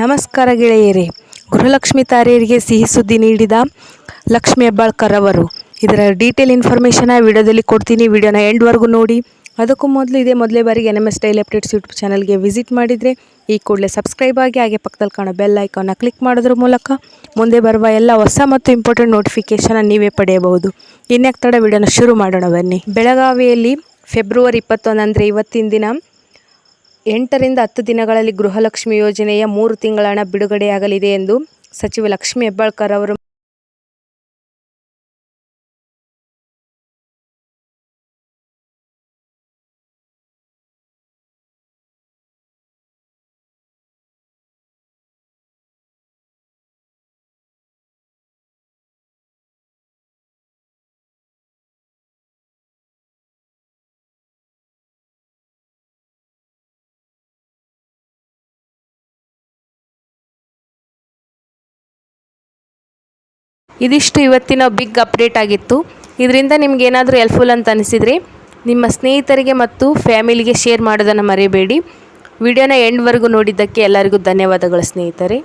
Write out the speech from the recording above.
ನಮಸ್ಕಾರ ಗೆಳೆಯರೇ, ಗೃಹಲಕ್ಷ್ಮಿ ತಾರೆಯರಿಗೆ ಸಿಹಿ ಸುದ್ದಿ ನೀಡಿದ ಲಕ್ಷ್ಮಿ ಹೆಬ್ಬಾಳ್ಕರ್ ಅವರು. ಇದರ ಡೀಟೇಲ್ ಇನ್ಫಾರ್ಮೇಷನ್ ವಿಡಿಯೋದಲ್ಲಿ ಕೊಡ್ತೀನಿ. ವಿಡಿಯೋನ ಎಂಡ್ವರೆಗೂ ನೋಡಿ. ಅದಕ್ಕೂ ಮೊದಲು ಇದೇ ಮೊದಲೇ ಬಾರಿಗೆ N M S daily updates YouTube ಚಾನಲ್ಗೆ ವಿಸಿಟ್ ಮಾಡಿದರೆ ಈ ಕೂಡಲೇ ಸಬ್ಸ್ಕ್ರೈಬ್ ಆಗಿ ಹಾಗೆ ಪಕ್ಕದಲ್ಲಿ ಕಾಣೋ ಬೆಲ್ ಐಕಾನ್ನ ಕ್ಲಿಕ್ ಮಾಡೋದ್ರ ಮೂಲಕ ಮುಂದೆ ಬರುವ ಎಲ್ಲ ಹೊಸ ಮತ್ತು ಇಂಪಾರ್ಟೆಂಟ್ ನೋಟಿಫಿಕೇಷನ್ ನೀವೇ ಪಡೆಯಬಹುದು. ಇನ್ಯಾಕೆ ತಡ ವಿಡಿಯೋನ ಶುರು ಮಾಡೋಣ ಬನ್ನಿ. ಬೆಳಗಾವಿಯಲ್ಲಿ ಫೆಬ್ರವರಿ ಇಪ್ಪತ್ತೊಂದು ಅಂದರೆ ಇವತ್ತಿನ ದಿನ ಎಂಟರಿಂದ ಹತ್ತು ದಿನಗಳಲ್ಲಿ ಗೃಹಲಕ್ಷ್ಮಿ ಯೋಜನೆಯ ಮೂರು ತಿಂಗಳ ಹಣ ಬಿಡುಗಡೆಯಾಗಲಿದೆ ಎಂದು ಸಚಿವ ಲಕ್ಷ್ಮಿ ಹೆಬ್ಬಾಳ್ಕರ್ ಅವರು ಇದಿಷ್ಟು ಇವತ್ತಿನ ಬಿಗ್ ಅಪ್ಡೇಟ್ ಆಗಿತ್ತು. ಇದರಿಂದ ನಿಮ್ಗೆ ಏನಾದರೂ ಹೆಲ್ಪ್ಫುಲ್ ಅಂತ ಅನಿಸಿದರೆ ನಿಮ್ಮ ಸ್ನೇಹಿತರಿಗೆ ಮತ್ತು ಫ್ಯಾಮಿಲಿಗೆ ಶೇರ್ ಮಾಡೋದನ್ನು ಮರೆಯಬೇಡಿ ವಿಡಿಯೋನ ಎಂಡ್ವರೆಗೂ ನೋಡಿದ್ದಕ್ಕೆ ಎಲ್ಲರಿಗೂ ಧನ್ಯವಾದಗಳು ಸ್ನೇಹಿತರೆ.